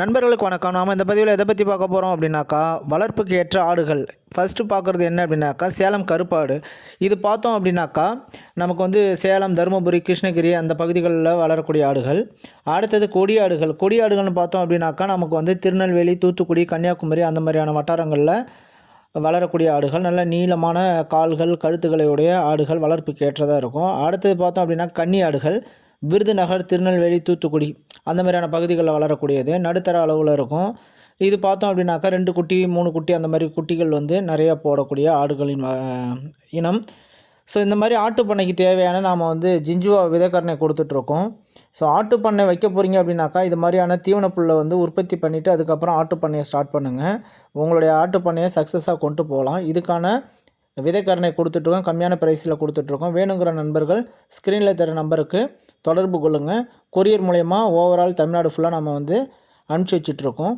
நண்பர்களுக்கு வணக்கம். நாம் இந்த பதிவில் எதை பற்றி பார்க்க போகிறோம் அப்படின்னாக்கா வளர்ப்புக்கு ஏற்ற ஆடுகள். ஃபஸ்ட்டு பார்க்குறது என்ன அப்படின்னாக்கா சேலம் கருப்பாடு. இது பார்த்தோம் அப்படின்னாக்கா நமக்கு வந்து சேலம் தருமபுரி கிருஷ்ணகிரி அந்த பகுதிகளில் வளரக்கூடிய ஆடுகள். அடுத்தது கொடி ஆடுகள். கொடி ஆடுகள்னு பார்த்தோம் அப்படின்னாக்கா நமக்கு வந்து திருநெல்வேலி தூத்துக்குடி கன்னியாகுமரி அந்த மாதிரியான வட்டாரங்களில் வளரக்கூடிய ஆடுகள். நல்ல நீளமான கால்கள் கழுத்துக்களையுடைய ஆடுகள் வளர்ப்புக்கு ஏற்றதாக இருக்கும். அடுத்தது பார்த்தோம் அப்படின்னா கன்னி ஆடுகள். விருதுநகர் திருநெல்வேலி தூத்துக்குடி அந்த மாதிரியான பகுதிகளில் வளரக்கூடியது. நடுத்தர அளவில் இருக்கும். இது பார்த்தோம் அப்படின்னாக்கா ரெண்டு குட்டி மூணு குட்டி அந்த மாதிரி குட்டிகள் வந்து நிறையா போடக்கூடிய ஆடுகளின் இனம். ஸோ இந்த மாதிரி ஆட்டு பண்ணைக்கு தேவையான நாம் வந்து ஜிஞ்சுவா விதைக்கரணை கொடுத்துட்ருக்கோம். ஸோ ஆட்டு பண்ணை வைக்க போகிறீங்க அப்படின்னாக்கா இது மாதிரியான தீவன புல்லை வந்து உற்பத்தி பண்ணிவிட்டு அதுக்கப்புறம் ஆட்டு பண்ணையை ஸ்டார்ட் பண்ணுங்கள் உங்களுடைய ஆட்டு பண்ணையை சக்ஸஸாக கொண்டு போகலாம். இதுக்கான விதைக்கரணை கொடுத்துட்ருக்கோம். கம்மியான ப்ரைஸில் கொடுத்துட்ருக்கோம். வேணுங்கிற நண்பர்கள் ஸ்க்ரீனில் தர நம்பருக்கு தொடர்பு கொள்ளுங்கள் கொரியர் மூலயமா ஓவரால் தமிழ்நாடு ஃபுல்லாக நம்ம வந்து அனுப்பிச்சி வச்சிட்ருக்கோம்